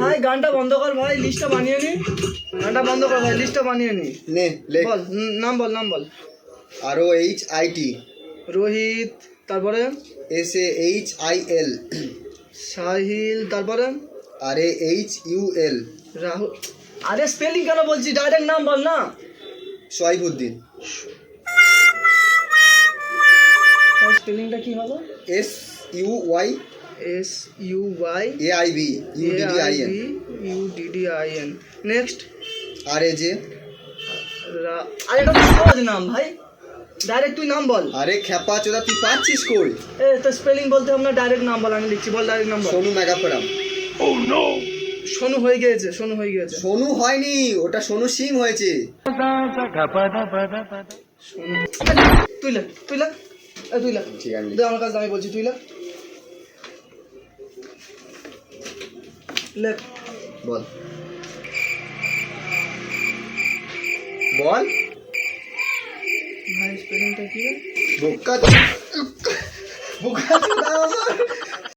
ভাই গানটা বন্ধ কর ভাই লিস্টটা বানিয়ে নি। গানটা বন্ধ কর ভাই লিস্টটা বানিয়ে নি। নে লেখ। বল নাম বল নাম বল। R O H I T. Rohit তারপরে? S A H I L. Sahil তারপরে? R A H U L. Rahul আরে স্পেলিং কেন বলছি? ডাইরেক্ট নাম বল না। সোয়াইবুদ্দিন স্পেলিংটা কি হবে S U Y S U Y A I B U D D I N U D D I N next R A যে? আরে এটা তো সহজ নাম ভাই। ডাইরেক্ট তুই নাম বল। আরে খ্যাপা চোদা তুই পাচ্ছিস কই? এ তো স্পেলিং বলতে হবে না ডাইরেক্ট নাম বল আমি লিখছি বল ডাইরেক্ট নাম বল। সোনু মেগাপড়াম সোনু হয়ে গিয়েছে সোনু হয়ে গিয়েছে। সোনু হয়নি ওটা সোনু সিং হয়েছে। তুই লেখ তুই এ তুই লেখ ঠিক আছে। দে আমার কাছে আমি বলছি তুই লেখ লেখ বল বল ভাই স্পেলিংটা কি রে? বোকা বোকা চোদা আমার